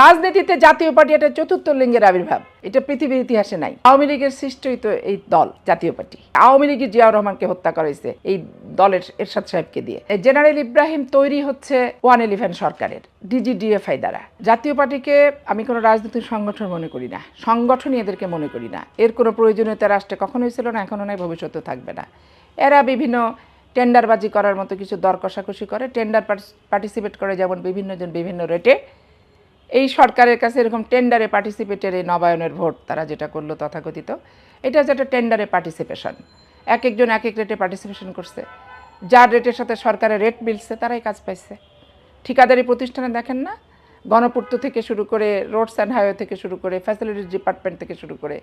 রাজনীতিতে জাতীয় পার্টি একটা চতুর্থ লিঙ্গের আবির্ভাব। এটা পৃথিবীর ইতিহাসে নাই। আওয়ামী লীগের সৃষ্টই তো এই দল, জাতীয় পার্টি। আওয়ামী লীগের জিয়াউর রহমানকে হত্যা করা হয়েছে এই দলের এরশাদ সাহেবকে দিয়ে। জেনারেল ইব্রাহিম তৈরি হচ্ছে ওয়ান ইলেভেন সরকারের, ডিজিডিএফআই দ্বারা। জাতীয় পার্টিকে আমি কোনো রাজনৈতিক সংগঠন মনে করি না, সংগঠনই এদেরকে মনে করি না। এর কোনো প্রয়োজনীয়তা রাষ্ট্রে কখনোই ছিল না, এখনও নাই ভবিষ্যতে থাকবে না। এরা বিভিন্ন টেন্ডারবাজি করার মতো কিছু দর কষাকষি করে, টেন্ডার পার্টিসিপেট করে যেমন বিভিন্ন জন বিভিন্ন রেটে এই সরকারের কাছে এরকম টেন্ডারে পার্টিসিপেটের এই নবায়নের ভোট তারা যেটা করল তথাকথিত, এটা হচ্ছে একটা টেন্ডারে পার্টিসিপেশন এক একজন এক এক রেটে পার্টিসিপেশন করছে। যার রেটের সাথে সরকারের রেট মিলছে, তারাই কাজ পাইছে। ঠিকাদারি প্রতিষ্ঠানে দেখেন না? গণপূর্ত থেকে শুরু করে রোডস অ্যান্ড হাইওয়ে থেকে শুরু করে ফ্যাসিলিটিস ডিপার্টমেন্ট থেকে শুরু করে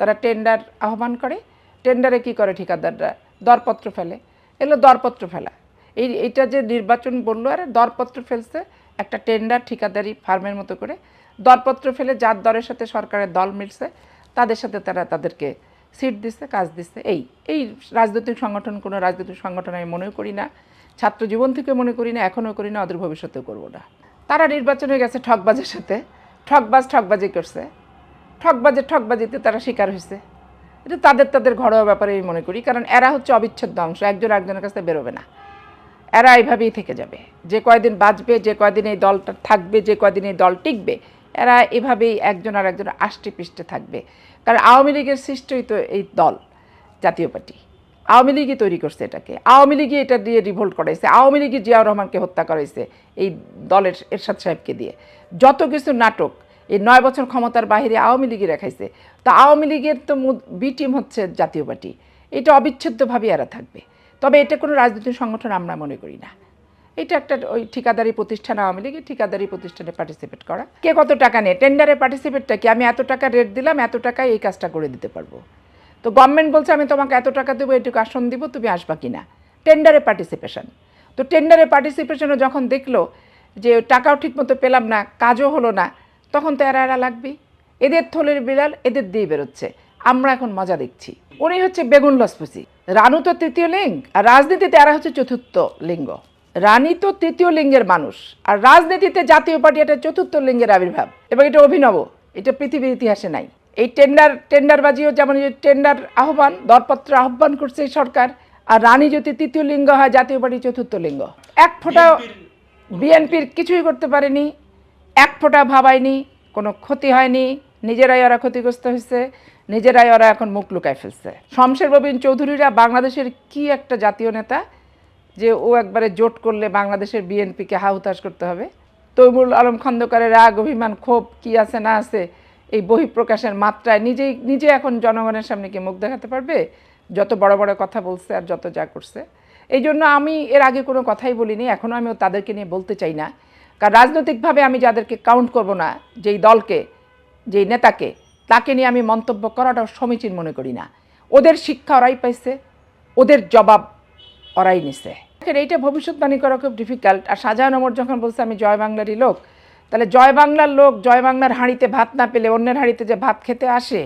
তারা টেন্ডার আহ্বান করে। টেন্ডারে কি করে ঠিকাদাররা? দরপত্র ফেলে। এগুলো দরপত্র ফেলা। এই এটা যে নির্বাচন বলল, আরে দরপত্র ফেলছে একটা টেন্ডার ঠিকাদারি ফার্মের মতো করে। দরপত্র ফেলে যার দরের সাথে সরকারের দল মিলছে, তাদের সাথে তারা তাদেরকে সিট দিচ্ছে, কাজ দিচ্ছে। এই এই রাজনৈতিক সংগঠন, কোনো রাজনৈতিক সংগঠন আমি মনেও করি না, ছাত্র জীবন থেকে মনে করি না, এখনও করি না অদূর ভবিষ্যতেও করব না। তারা নির্বাচনে গেছে ঠকবাজের সাথে, ঠকবাজ ঠকবাজি করছে। ঠকবাজের ঠকবাজিতে তারা শিকার হয়েছে। এটা তাদের তাদের ঘরোয়া ব্যাপারে আমি মনে করি, কারণ এরা হচ্ছে অবিচ্ছেদ্য অংশ, একজন একজনের কাছে বেরোবে না। এরা এইভাবেই থেকে যাবে। যে কয়দিন বাঁচবে, যে কয়দিন এই দলটা থাকবে, যে কয়দিন এই দল টিকবে, এরা এভাবেই একজন আর একজন আষ্টে পৃষ্ঠে থাকবে। কারণ আওয়ামী লীগের সৃষ্টই তো এই দল, জাতীয় পার্টি। আওয়ামী লীগই তৈরি করছে এটাকে। আওয়ামী লীগই এটা দিয়ে রিভোল্ট করাইছে। আওয়ামী লীগই জিয়াউর রহমানকে হত্যা করাইছে এই দলের এরশাদ সাহেবকে দিয়ে। যত কিছু নাটক, এই নয় বছর ক্ষমতার বাইরে আওয়ামী লীগই রেখাইছে তো আওয়ামী লীগের তো বি টিম হচ্ছে জাতীয় পার্টি। এটা অবিচ্ছেদ্যভাবে এরা থাকবে। তবে এটা কোনো রাজনৈতিক সংগঠন আমরা মনে করি না। এটা একটা ওই ঠিকাদারি প্রতিষ্ঠান আওয়ামী লীগের ঠিকাদারি প্রতিষ্ঠানে পার্টিসিপেট করা। কে কত টাকা নেয়? টেন্ডারে পার্টিসিপেটটা কি? আমি এত টাকা রেট দিলাম, এত টাকায় এই কাজটা করে দিতে পারব। তো গভর্নমেন্ট বলছে, আমি তোমাকে এত টাকা দেবো, এটুকু আসন দিব, তুমি আসবা কি না? টেন্ডারে পার্টিসিপেশন তো টেন্ডারে পার্টিসিপেশনে যখন দেখল যে টাকাও ঠিকমতো পেলাম না, কাজও হলো না, তখন তো এরা এরা লাগবেই। এদের থলের বিড়াল এদের দিয়ে বেরোচ্ছে। আমরা এখন মজা দেখছি। উনি হচ্ছে বেগুন লসপুসি রানু তো তৃতীয় লিঙ্গ আর রাজনীতিতে এরা হচ্ছে চতুর্থ লিঙ্গ। রানী তো তৃতীয় লিঙ্গের মানুষ আর রাজনীতিতে জাতীয় পার্টি একটা চতুর্থ লিঙ্গের আবির্ভাব। এবং এটা অভিনব এটা পৃথিবীর ইতিহাসে নাই। এই টেন্ডার টেন্ডারবাজিও যেমন টেন্ডার আহ্বান দরপত্র আহ্বান করছে এই সরকার আর রানী যদি তৃতীয় লিঙ্গ হয় জাতীয় পার্টি চতুর্থ লিঙ্গ। এক ফোঁটা বিএনপির কিছুই করতে পারেনি এক ফোঁটা ভাবায়নি কোনো ক্ষতি হয়নি নিজেরাই ওরা ক্ষতিগ্রস্ত হয়েছে, নিজেরাই ওরা এখন মুখ লুকায় ফেলছে। শমশের ববিন চৌধুরীরা বাংলাদেশের কি একটা জাতীয় নেতা যে ও একবারে জোট করলে বাংলাদেশের বিএনপিকে হাহুতাশ করতে হবে? তৈমুল আলম খন্দকারের রাগ, অভিমান, ক্ষোভ কি আছে, না আছে, এই বহিঃপ্রকাশের মাত্রায় নিজেই, নিজে এখন জনগণের সামনে কি মুখ দেখাতে পারবে? যত বড় বড় কথা বলছে আর যত যা করছে। এই জন্য আমি এর আগে কোনো কথাই বলিনি, এখনও আমি তাদেরকে নিয়ে বলতে চাই না। কারণ রাজনৈতিকভাবে আমি যাদেরকে কাউন্ট করব না, যেই দলকে যেই নেতাকে, তাকে নিয়ে আমি মন্তব্য করাটাও সমীচীন মনে করি না। ওদের শিক্ষা ওরাই পাইছে, ওদের জবাব ওরাই নিছে। এইটা ভবিষ্যৎবাণী করা খুব ডিফিকাল্ট আর শাহজাহান ওমর যখন বলছে, আমি জয় বাংলারই লোক, তাহলে জয় বাংলার লোক, জয় বাংলার হাঁড়িতে ভাত না পেলে অন্যের হাঁড়িতে যে ভাত খেতে আসে?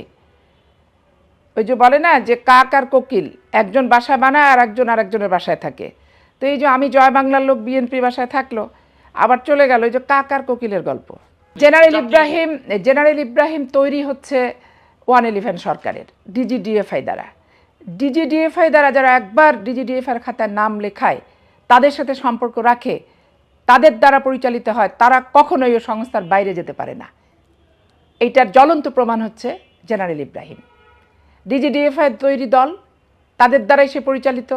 ওই যে বলে না, যে কাক আর কোকিল, একজন বাসায় বানায় আর একজন আর একজনের বাসায় থাকে। তো এই যে আমি জয় বাংলার লোক বিএনপি বাসায় থাকল, আবার চলে গেল, ওই যে কাক আর কোকিলের গল্প। জেনারেল ইব্রাহিম জেনারেল ইব্রাহিম তৈরি হচ্ছে ওয়ান ইলেভেন সরকারের ডিজিডিএফআই দ্বারা। ডিজিডিএফআই দ্বারা যারা একবার ডিজিডিএফআই খাতার নাম লেখায় তাদের সাথে সম্পর্ক রাখে তাদের দ্বারা পরিচালিত হয় তারা কখনোই ওই সংস্থার বাইরে যেতে পারে না। এইটার জ্বলন্ত প্রমাণ হচ্ছে জেনারেল ইব্রাহিম ডিজিডিএফআই তৈরি দল তাদের দ্বারাই সে পরিচালিত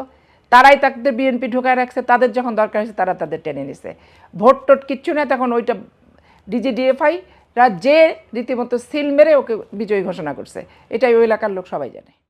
তারাই তাদের বিএনপি ঢোকায় রাখছে তাদের যখন দরকার হয়েছে তারা তাদের টেনে নিছে। ভোট টোট কিচ্ছু না তখন ওইটা ডিজিডিএফআই রাজ্যে রীতিমতো সিল মেরে ওকে বিজয়ী ঘোষণা করছে। এটাই ওই এলাকার লোক সবাই জানে।